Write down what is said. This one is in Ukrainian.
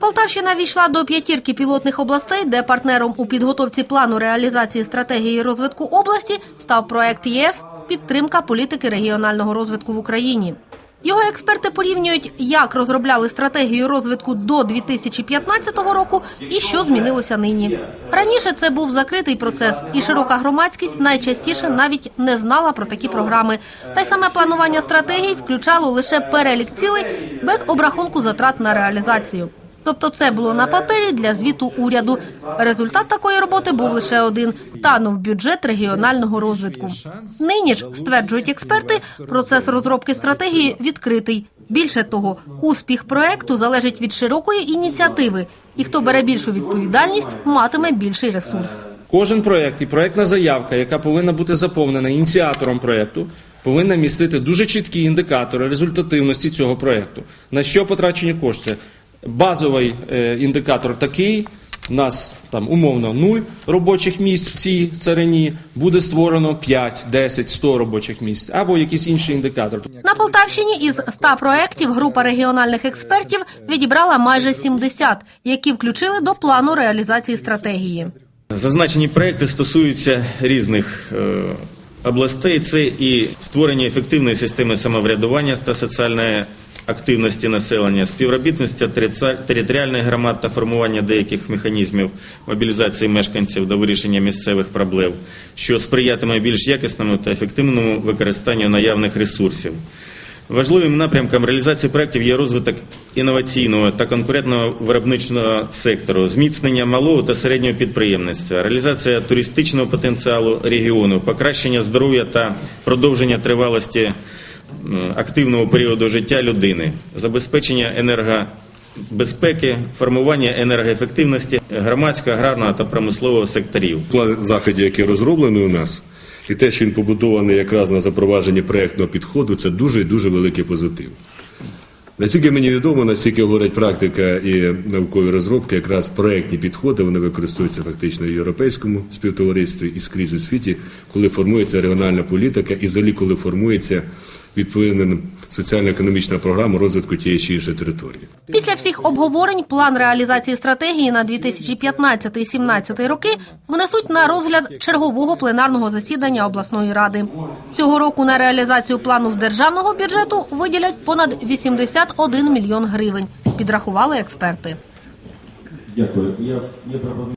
Полтавщина війшла до п'ятірки пілотних областей, де партнером у підготовці плану реалізації стратегії розвитку області став проект ЄС підтримка політики регіонального розвитку в Україні. Його експерти порівнюють, як розробляли стратегію розвитку до 2015 року і що змінилося нині. Раніше це був закритий процес, і широка громадськість найчастіше навіть не знала про такі програми. Та й саме планування стратегій включало лише перелік цілей без обрахунку затрат на реалізацію. Тобто це було на папері для звіту уряду. Результат такої роботи був лише один – танув бюджет регіонального розвитку. Нині ж, стверджують експерти, процес розробки стратегії відкритий. Більше того, успіх проекту залежить від широкої ініціативи, і хто бере більшу відповідальність, матиме більший ресурс. Кожен проект і проектна заявка, яка повинна бути заповнена ініціатором проекту, повинна містити дуже чіткі індикатори результативності цього проекту. На що потрачені кошти? Базовий е, індикатор такий. У нас там умовно 0 робочих місць в цій царині, буде створено 5, 10, 100 робочих місць або якийсь інший індикатор. На Полтавщині із 100 проєктів група регіональних експертів відібрала майже 70, які включили до плану реалізації стратегії. Зазначені проекти стосуються різних е, областей. Це і створення ефективної системи самоврядування та соціальної активності населення, співробітництва територіальних громад та формування деяких механізмів мобілізації мешканців до вирішення місцевих проблем, що сприятиме більш якісному та ефективному використанню наявних ресурсів. Важливим напрямком реалізації проєктів є розвиток інноваційного та конкурентного виробничного сектору, зміцнення малого та середнього підприємництва, реалізація туристичного потенціалу регіону, покращення здоров'я та продовження тривалості активного періоду життя людини, забезпечення енергобезпеки, формування енергоефективності громадського, аграрного та промислового секторів. План заходів, який розроблений у нас, і те, що він побудований якраз на запровадженні проєктного підходу, це дуже і дуже великий позитив. Наскільки мені відомо, наскільки говорить практика і наукові розробки, якраз проектні підходи вони використовуються фактично в європейському співтоваристві і скрізь у світі, коли формується регіональна політика і взагалі коли формується відповідна соціально-економічна програма розвитку тієї чи іншої території. Після всіх обговорень план реалізації стратегії на 2015-2017 роки внесуть на розгляд чергового пленарного засідання обласної ради. Цього року на реалізацію плану з державного бюджету виділять понад 81 мільйон гривень, підрахували експерти. Дякую. Я, я пропоную.